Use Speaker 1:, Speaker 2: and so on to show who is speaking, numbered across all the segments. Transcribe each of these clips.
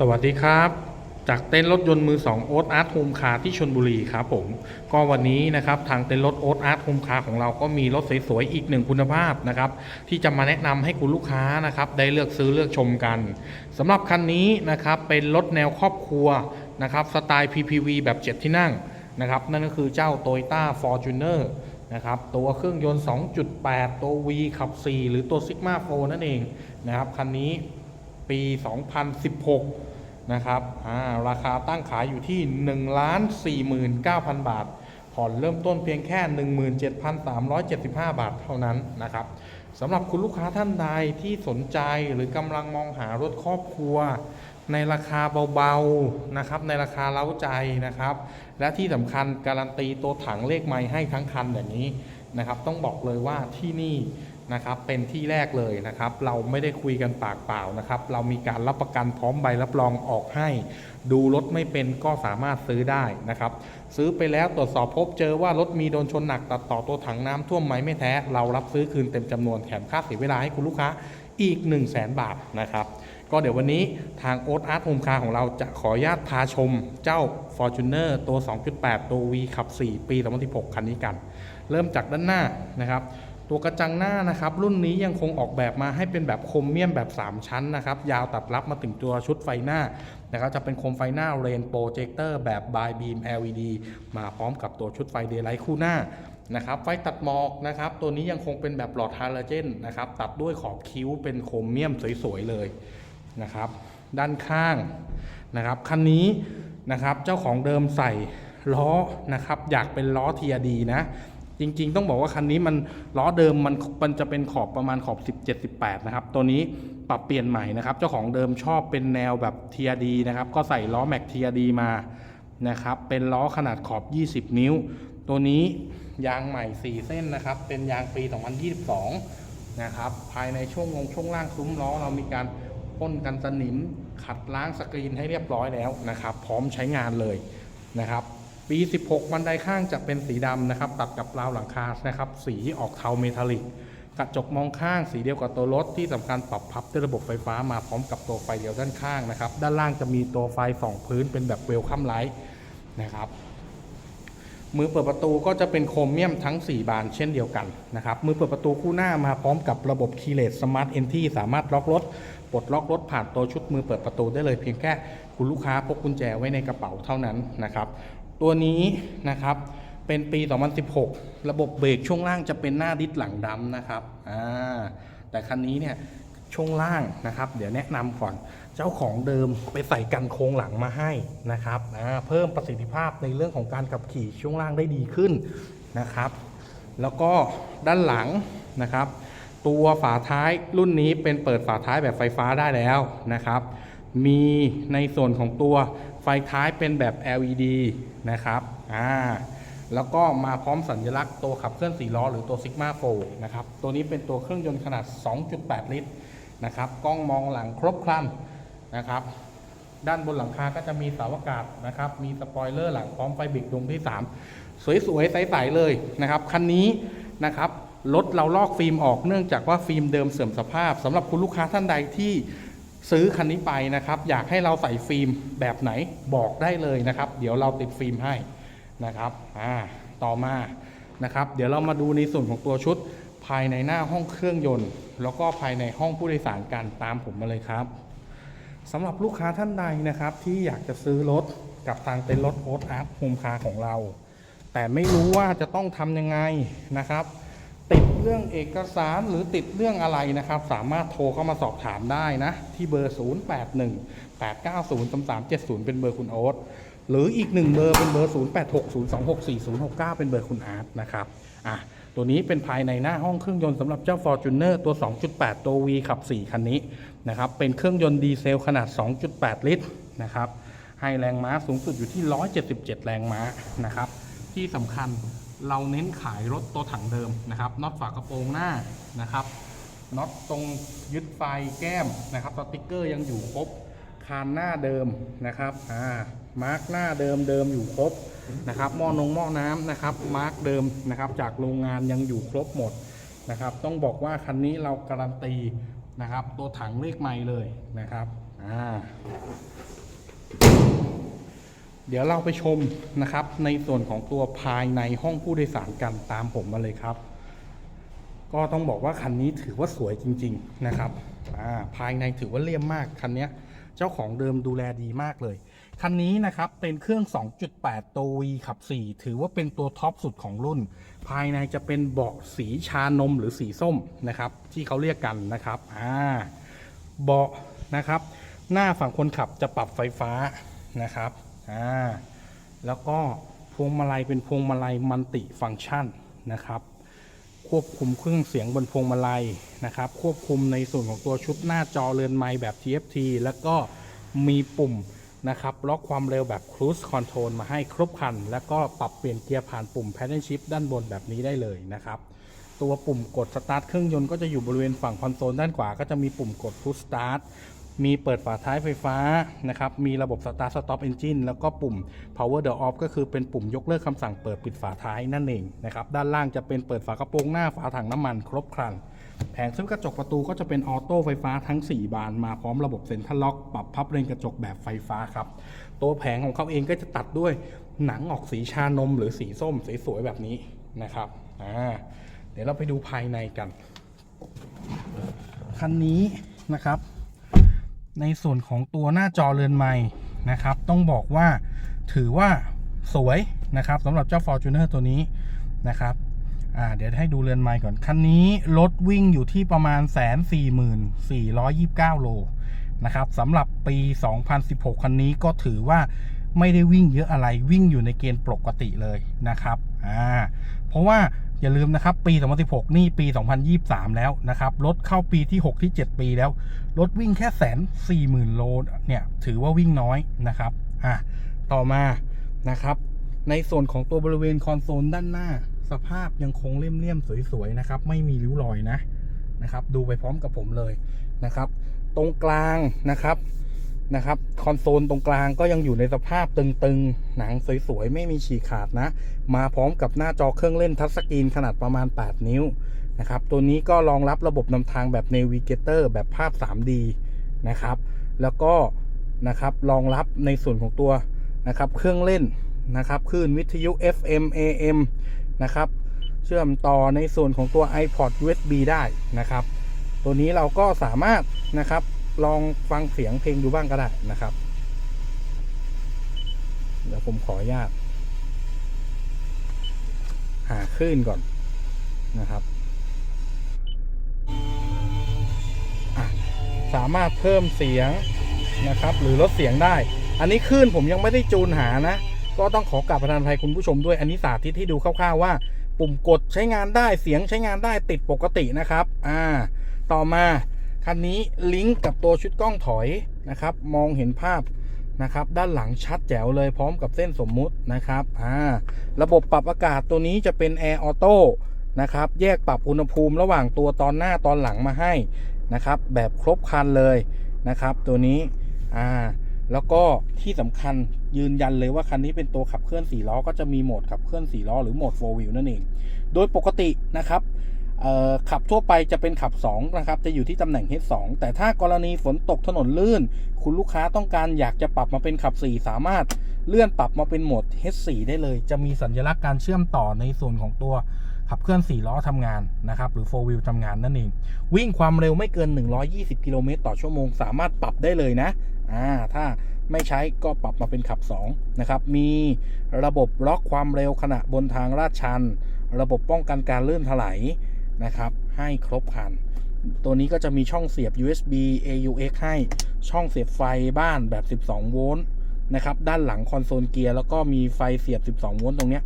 Speaker 1: สวัสดีครับ จากเต้นรถยนต์มือ2โอ๊ตอาร์ตโฮมคาร์ที่ชนบุรีครับผม ก็วันนี้นะครับทางเต้นรถโอ๊ตอาร์ตโฮมคาร์ของเราก็มีรถสวยๆอีกหนึ่งคุณภาพนะครับที่จะมาแนะนำให้คุณลูกค้านะครับได้เลือกซื้อเลือกชมกันสำหรับคันนี้นะครับเป็นรถแนวครอบครัวนะครับสไตล์ PPV แบบ 7 ที่นั่งนะครับนั่นก็คือเจ้า Toyota Fortuner นะครับตัวเครื่องยนต์ 2.8 ตัว V ขับ 4 หรือตัว Sigma 4นั่นเองนะครับคันนี้ ปี 2016 นะครับาราคาตั้งขายอยู่ที่ 1 4 9 0 0 0 บาท ผ่อนเริ่มต้นเพียงแค่ 17,375 บาทเท่านั้นนะครับสำหรับคุณลูกค้าท่านใดที่สนใจหรือกำลังมองหารถครอบครัว ในราคาเบาๆนะครับ ในราคาเล้าใจนะครับ และที่สำคัญการันตีตัวถังเลขไม้ให้ทั้งคันอย่างนี้นะครับ ต้องบอกเลยว่าที่นี่ นะครับเป็นที่แรกเลยนะครับ เราไม่ได้คุยกันปากเปล่านะครับ เรามีการรับประกันพร้อมใบรับรองออกให้ ดูรถไม่เป็นก็สามารถซื้อได้นะครับ ซื้อไปแล้วตรวจสอบพบเจอว่ารถมีโดนชนหนักตัดต่อตัวถังน้ำท่วมไหมไม่แท้ เรารับซื้อคืนเต็มจำนวนแถมค่าเสียเวลาให้คุณลูกค้าอีก 1 0 0 0 0แบาทนะครับ ก็เดี๋ยววันนี้ทางโอ๊ตอาร์ตโฮมคาร์ของเราจะขออนุญาตพาชมเจ้า Fortuner ตัว 2.8 ตัว V ขับ 4 ปี2016คันนี้กัน เริ่มจากด้านหน้านะครับ ตัวกระจังหน้านะครับ รุ่นนี้ยังคงออกแบบมาให้เป็นแบบโครเมียมแบบ 3 ชั้นนะครับยาวตัดรับมาถึงตัวชุดไฟหน้านะครับจะเป็นโคมไฟหน้าเรนโปรเจคเตอร์แบบ By Beam LED มาพร้อมกับตัวชุดไฟเดย์ไลท์คู่หน้านะครับไฟตัดหมอกนะครับตัวนี้ยังคงเป็นแบบหลอดฮาโลเจนนะครับตัดด้วยขอบคิ้วเป็นโครเมียมสวยๆเลยนะครับด้านข้างนะครับคันนี้นะครับเจ้าของเดิมใส่ล้อนะครับอยากเป็นล้อ TRD นะ จริง ๆ ต้องบอกว่าคันนี้มันล้อเดิมมันมันจะเป็นขอบประมาณขอบ 17 18 นะครับ ตัวนี้ปรับเปลี่ยนใหม่นะครับ เจ้าของเดิมชอบเป็นแนวแบบ TRD นะครับ ก็ใส่ล้อแม็ก TRD มานะครับ เป็นล้อขนาดขอบ 20 นิ้ว ตัวนี้ยางใหม่ 4 เส้นนะครับ เป็นยางปี 2022 นะครับ ภายในช่วงงงช่วงล่างซุ้มล้อเรามีการพ่นกันสนิม ขัดล้างสกรีนให้เรียบร้อยแล้วนะครับ พร้อมใช้งานเลยนะครับ ปี 16 บันไดข้างจะเป็นสีดำนะครับ ตัดกับราวหลังคานะครับ สีออกเทาเมทัลลิก กระจกมองข้างสีเดียวกับตัวรถที่สำคัญปรับพับด้วยระบบไฟฟ้ามาพร้อมกับตัวไฟเดียวด้านข้างนะครับ ด้านล่างจะมีตัวไฟสองพื้นเป็นแบบเวลคัมไลท์นะครับมือเปิดประตูก็จะเป็นโครเมียมทั้ง 4 บานเช่นเดียวกันนะครับมือเปิดประตูคู่หน้ามาพร้อมกับระบบคีเลสสมาร์ทเอนที่สามารถล็อกรถปลดล็อกรถผ่านตัวชุดมือเปิดประตูได้เลยเพียงแค่คุณลูกค้าพกกุญแจไว้ในกระเป๋าเท่านั้นนะครับ ตัวนี้นะครับเป็นปี 2016 ระบบเบรกช่วงล่างจะเป็นหน้าดิสหลังดำนะครับอ่าแต่คันนี้เนี่ยช่วงล่างนะครับ เดี๋ยวแนะนำก่อนเจ้าของเดิมไปใส่กันโครงหลังมาให้นะครับเพิ่มประสิทธิภาพในเรื่องของการขับขี่ช่วงล่างได้ดีขึ้นนะครับ แล้วก็ด้านหลังนะครับ ตัวฝาท้ายรุ่นนี้เป็นเปิดฝาท้ายแบบไฟฟ้าได้แล้วนะครับ มีในส่วนของตัวไฟท้ายเป็นแบบ LED นะครับอ่าแล้วก็มาพร้อมสัญลักษณ์ตัวขับเคลื่อน4ล้อหรือตัว Sigma 4นะครับ ตัวนี้เป็นตัวเครื่องยนต์ขนาด 2.8 ลิตรนะครับ กล้องมองหลังครบครันนะครับ ด้านบนหลังคาก็จะมีเสาอากาศนะครับ มีสปอยเลอร์หลังพร้อมไฟบรกดวงที่ 3 สวยๆ ใสๆ เลยนะครับ คันนี้นะครับ รถเราลอกฟิล์มออกเนื่องจากว่าฟิล์มเดิมเสื่อมสภาพสำหรับคุณลูกค้าท่านใดที่ ซื้อคันนี้ไปนะครับ อยากให้เราใส่ฟิล์มแบบไหนบอกได้เลยนะครับ เดี๋ยวเราติดฟิล์มให้นะครับอ่าต่อมานะครับ เดี๋ยวเรามาดูในส่วนของตัวชุดภายในหน้าห้องเครื่องยนต์ แล้วก็ภายในห้องผู้โดยสารกันตามผมมาเลยครับสำหรับลูกค้าท่านใดนะครับ ที่อยากจะซื้อรถกับทางเต็นท์รถโอ๊ตอาร์ตโฮมคาร์ของเรา แต่ไม่รู้ว่าจะต้องทำยังไงนะครับ เรื่องเอกสารหรือติดเรื่องอะไรนะครับ สามารถโทรเข้ามาสอบถามได้นะ ที่เบอร์ 081 890 3370 เป็นเบอร์คุณโอ๊ตหรืออีกหนึ่งเบอร์เป็นเบอร์ 0860264069 เป็นเบอร์คุณอาร์ตนะครับอะตัวนี้เป็นภายในหน้าห้องเครื่องยนต์สำหรับเจ้า Fortuner ตัว 2.8 ตัว V ขับ 4 คันนี้นะครับเป็นเครื่องยนต์ดีเซลขนาด 2.8 ลิตรนะครับให้แรงม้าสูงสุดอยู่ที่ 177 แรงม้านะครับที่สำคัญ เราเน้นขายรถตัวถังเดิมนะครับน็อตฝากระโปรงหน้านะครับน็อตตรงยึดไฟแก้มนะครับสติกเกอร์ยังอยู่ครบคานหน้าเดิมนะครับอ่ามาร์กหน้าเดิมเดิมอยู่ครบนะครับหม้อนงหม้อน้ำนะครับมาร์กเดิมนะครับจากโรงงานยังอยู่ครบหมดนะครับต้องบอกว่าคันนี้เราการันตีนะครับตัวถังเลขไม่เลยนะครับอ่า เดี๋ยวเราไปชมนะครับ ในส่วนของตัวภายในห้องผู้โดยสารกันตามผมมาเลยครับ ก็ต้องบอกว่าคันนี้ถือว่าสวยจริง ๆนะครับอ่าภายในถือว่าเลี่ยมมากคันนี้เจ้าของเดิมดูแลดีมากเลย คันนี้นะครับเป็นเครื่อง 2.8 ตัว V ขับ 4 ถือว่าเป็นตัวท็อปสุดของรุ่น ภายในจะเป็นเบาะสีชานมหรือสีส้มนะครับ ที่เขาเรียกกันนะครับอ่าเบาะนะครับ หน้าฝั่งคนขับจะปรับไฟฟ้านะครับ อ่าแล้วก็พวงมาลัยเป็นพวงมาลัยมัลติฟังก์ชันนะครับ ควบคุมเครื่องเสียงบนพวงมาลัยนะครับ ควบคุมในส่วนของตัวชุดหน้าจอเรือนไม้แบบ TFT แล้วก็มีปุ่มนะครับล็อกความเร็วแบบ Cruise Control มาให้ครบคัน แล้วก็ปรับเปลี่ยนเกียร์ผ่านปุ่ม Paddle Shift ด้านบนแบบนี้ได้เลยนะครับ ตัวปุ่มกดสตาร์ทเครื่องยนต์ก็จะอยู่บริเวณฝั่งคอนโซลด้านขวาก็จะมีปุ่มกด Push Start มีเปิดฝาท้ายไฟฟ้านะครับ มีระบบ Start Stop Engine แล้วก็ปุ่ม Power the Off ก็คือเป็นปุ่มยกเลิกคำสั่งเปิดปิดฝาท้ายนั่นเองนะครับ ด้านล่างจะเป็นเปิดฝากระโปรงหน้าฝาถังน้ำมันครบครัน แผงซึ่งกระจกประตูก็จะเป็นออโต้ไฟฟ้าทั้ง 4 บานมาพร้อมระบบเซ็นทรัลล็อกปรับพับเรนกระจกแบบไฟฟ้าครับ ตัวแผงของเขาเองก็จะตัดด้วยหนังออกสีชานมหรือสีส้มสวยๆแบบนี้นะครับอ่าเดี๋ยวเราไปดูภายในกัน คันนี้นะครับ ในส่วนของตัวหน้าจอเรือนไม้นะครับ ต้องบอกว่าถือว่าสวยนะครับสำหรับเจ้า Fortuner ตัวนี้นะครับเดี๋ยวให้ดูเรือนไม้ก่อน คันนี้รถวิ่งอยู่ที่ประมาณ144,429โลนะครับสำหรับปี 2016 คันนี้ก็ถือว่าไม่ได้วิ่งเยอะอะไรวิ่งอยู่ในเกณฑ์ปกติเลยนะครับอ่าเพราะว่า อย่าลืมนะครับ ปี 2016 นี่ปี 2023 แล้วนะครับ รถเข้าปีที่ 6 ที่ 7 ปีแล้ว รถวิ่งแค่แสนสี่หมื่นโลเนี่ย ถือว่าวิ่งน้อยนะครับ อะ ต่อมานะครับ ในส่วนของตัวบริเวณคอนโซลด้านหน้า สภาพยังคงเลี่ยมๆ สวยๆ นะครับ ไม่มีริ้วรอยนะนะครับ ดูไปพร้อมกับผมเลยนะครับ ตรงกลางนะครับ นะครับคอนโซลตรงกลางก็ยังอยู่ในสภาพตึงๆ หนังสวยๆ ไม่มีฉีกขาดนะ มาพร้อมกับหน้าจอเครื่องเล่นทัชสกรีนขนาดประมาณ 8 นิ้วนะครับตัวนี้ก็รองรับระบบนำทางแบบ Navigator แบบภาพ 3D นะครับแล้วก็นะครับรองรับในส่วนของตัวนะครับเครื่องเล่นนะครับคลื่นวิทยุ FM AM นะครับเชื่อมต่อในส่วนของตัว iPod USB ได้นะครับ ตัวนี้เราก็สามารถนะครับ ลองฟังเสียงเพลงดูบ้างก็ได้นะครับ เดี๋ยวผมขออนุญาต หาคลื่นก่อนนะครับ สามารถเพิ่มเสียงนะครับ หรือลดเสียงได้ อันนี้คลื่นผมยังไม่ได้จูนหานะ ก็ต้องขอกราบประทานภัยคุณผู้ชมด้วย อันนี้สาธิตให้ดูคร่าวๆว่า ปุ่มกดใช้งานได้เสียงใช้งานได้ติดปกตินะครับ อ่า ต่อมา คันนี้ลิงก์กับตัวชุดกล้องถอยนะครับ มองเห็นภาพนะครับ ด้านหลังชัดแจ๋วเลยพร้อมกับเส้นสมมุตินะครับอ่าระบบปรับอากาศตัวนี้จะเป็นแอร์ออโต้นะครับแยกปรับอุณหภูมิระหว่างตัวตอนหน้าตอนหลังมาให้นะครับ แบบครบคันเลยนะครับ ตัวนี้อ่าแล้วก็ที่สำคัญยืนยันเลยว่าคันนี้เป็นตัวขับเคลื่อน4ล้อก็จะมีโหมดขับเคลื่อน4ล้อหรือโหมด4 wheel นั่นเอง โดยปกตินะครับ ขับทั่วไปจะเป็นขับ 2 นะครับ จะอยู่ที่ตำแหน่ง H2 แต่ถ้ากรณีฝนตกถนนลื่น คุณลูกค้าต้องการอยากจะปรับมาเป็นขับ 4 สามารถเลื่อนปรับมาเป็นโหมด H4 ได้เลย จะมีสัญลักษณ์การเชื่อมต่อในส่วนของตัวขับเคลื่อน 4 ล้อทำงานนะครับ หรือ 4 wheel ทำงานนั่นเอง วิ่งความเร็วไม่เกิน 120 กิโลเมตรต่อชั่วโมง สามารถปรับได้เลยนะอ่าถ้าไม่ใช้ก็ปรับมาเป็นขับ 2 นะครับ มีระบบล็อกความเร็วขณะบนทางลาดชัน ระบบป้องกันการลื่นถลาย นะครับ ให้ครบครัน ตัวนี้ก็จะมีช่องเสียบ USB AUX ให้ช่องเสียบไฟบ้านแบบ 12 โวลต์นะครับ ด้านหลังคอนโซลเกียร์แล้วก็มีไฟเสียบ 12 โวลต์ตรงเนี้ย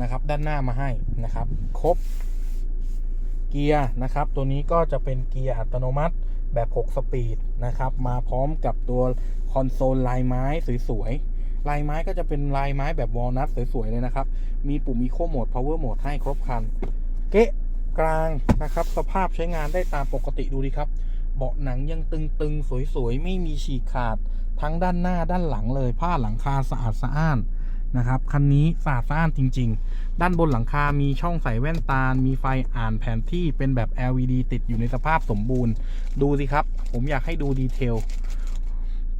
Speaker 1: นะครับ ด้านหน้ามาให้นะครับ ครบ เกียร์นะครับ ตัวนี้ก็จะเป็นเกียร์อัตโนมัติแบบ 6 สปีดนะครับ มาพร้อมกับตัวคอนโซลลายไม้สวยๆ ลายไม้ก็จะเป็นลายไม้แบบวอลนัทสวยๆ เลยนะครับ มีปุ่ม Eco Mode Power Mode ให้ครบครัน เกะ กลางนะครับ สภาพใช้งานได้ตามปกติดูดิครับ เบาะหนังยังตึงๆ สวยๆ ไม่มีฉีกขาด ทั้งด้านหน้าด้านหลังเลย ผ้าหลังคาสะอาดสะอ้านนะครับคันนี้สะอาดสะอ้านจริง ๆ ด้านบนหลังคา มีช่องใส่แว่นตา มีไฟอ่านแผนที่เป็นแบบ LED ติดอยู่ในสภาพสมบูรณ์ ดูสิครับ ผมอยากให้ดูดีเทล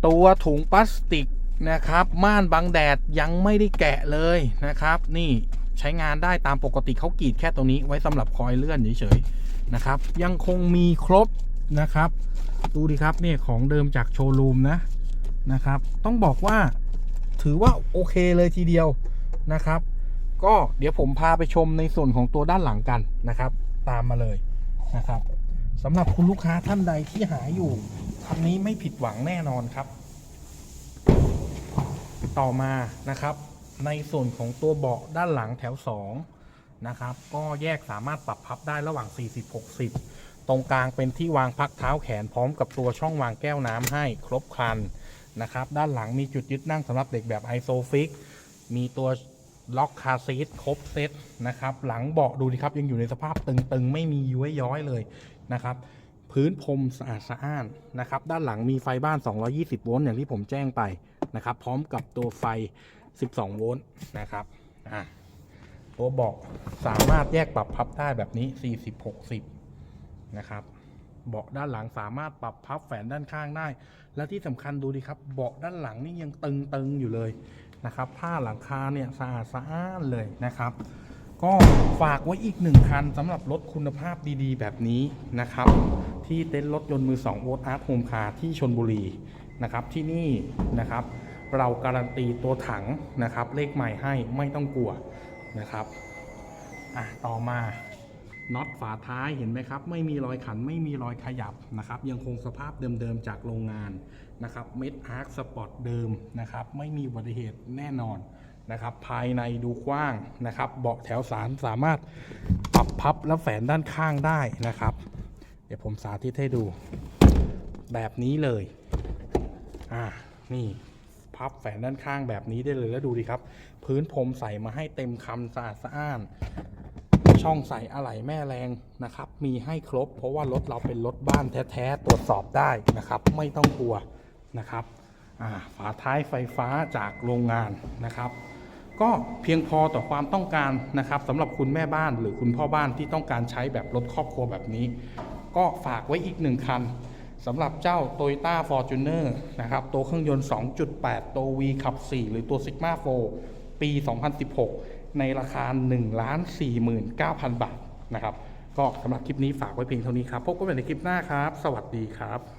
Speaker 1: ตัวถุงพลาสติกนะครับ ม่านบังแดดยังไม่ได้แกะเลยนะครับ นี่ ใช้งานได้ตามปกติเขากรีดแค่ตรงนี้ไว้สำหรับคอยเลื่อนเฉยๆนะครับ ยังคงมีครบนะครับ ดูดิครับเนี่ยของเดิมจากโชว์รูมนะนะครับ ต้องบอกว่าถือว่าโอเคเลยทีเดียวนะครับ ก็เดี๋ยวผมพาไปชมในส่วนของตัวด้านหลังกันนะครับ ตามมาเลยนะครับสำหรับคุณลูกค้าท่านใดที่หาอยู่คันนี้ไม่ผิดหวังแน่นอนครับ ต่อมานะครับ ในส่วนของตัวเบาะด้านหลังแถว 2 นะครับ ก็แยกสามารถปรับพับได้ระหว่าง 40-60 ตรงกลางเป็นที่วางพักเท้าแขนพร้อมกับตัวช่องวางแก้วน้ำให้ครบครันนะครับ ด้านหลังมีจุดยึดนั่งสำหรับเด็กแบบไอโซฟิกมีตัวล็อกคาซีทครบเซตนะครับ หลังเบาะดูดิครับ ยังอยู่ในสภาพตึงๆ ไม่มีย้วยย้อยเลยนะครับ พื้นพรมสะอาดสะอ้านนะครับ ด้านหลังมีไฟบ้าน 220 โวลต์อย่างที่ผมแจ้งไปนะครับ พร้อมกับตัวไฟ 12 โวลต์นะครับอะตัวเบาะสามารถแยกปรับพับได้แบบนี้ 40-60 นะครับ เบาะด้านหลังสามารถปรับพับแฝนด้านข้างได้ และที่สำคัญดูดิครับ เบาะด้านหลังนี่ยังตึงๆอยู่เลยนะครับ ผ้าหลังคาเนี่ยสะอาดสะอ้านเลยนะครับ ก็ฝากไว้อีกหนึ่งคันสำหรับรถคุณภาพดีๆ แบบนี้นะครับ ที่เต็นท์รถยนต์มือ2โอ t อาร์ตโฮมคาร์ที่ชนบุรีนะครับที่นี่นะครับ เราการันตีตัวถังนะครับ เลขใหม่ให้ไม่ต้องกลัวนะครับอะต่อมาน็อตฝาท้ายเห็นไหมครับ ไม่มีรอยขันไม่มีรอยขยับนะครับ ยังคงสภาพเดิมๆจากโรงงานนะครับเม็ดอาร์คสปอร์ตเดิมนะครับ ไม่มีอุบัติเหตุแน่นอนนะครับ ภายในดูกว้างนะครับ เบาะแถวสารสามารถปรับพับและแฝนด้านข้างได้นะครับ เดี๋ยวผมสาธิตให้ดูแบบนี้เลย อ่า นี่ พับแฝนด้านข้างแบบนี้ได้เลยแล้วดูดิครับ พื้นพรมใส่มาให้เต็มคำสะอาดสะอ้าน ช่องใส่อะไหล่แม่แรงนะครับ มีให้ครบ เพราะว่ารถเราเป็นรถบ้านแท้ๆตรวจสอบได้นะครับ ไม่ต้องกลัวนะครับฝาท้ายไฟฟ้าจากโรงงานนะครับก็เพียงพอต่อความต้องการนะครับสำหรับคุณแม่บ้านหรือคุณพ่อบ้านที่ต้องการใช้แบบรถครอบครัวแบบนี้ ก็ฝากไว้อีกหนึ่งคัน สำหรับเจ้า Toyota Fortuner นะครับ ตัวเครื่องยนต์ 2.8 ตัว V ขับ 4 หรือตัว Sigma 4 ปี 2016 ในราคา 1 49,000 บาทนะครับ ก็สำหรับคลิปนี้ฝากไว้เพียงเท่านี้ครับ พบกันใหม่ในคลิปหน้าครับ สวัสดีครับ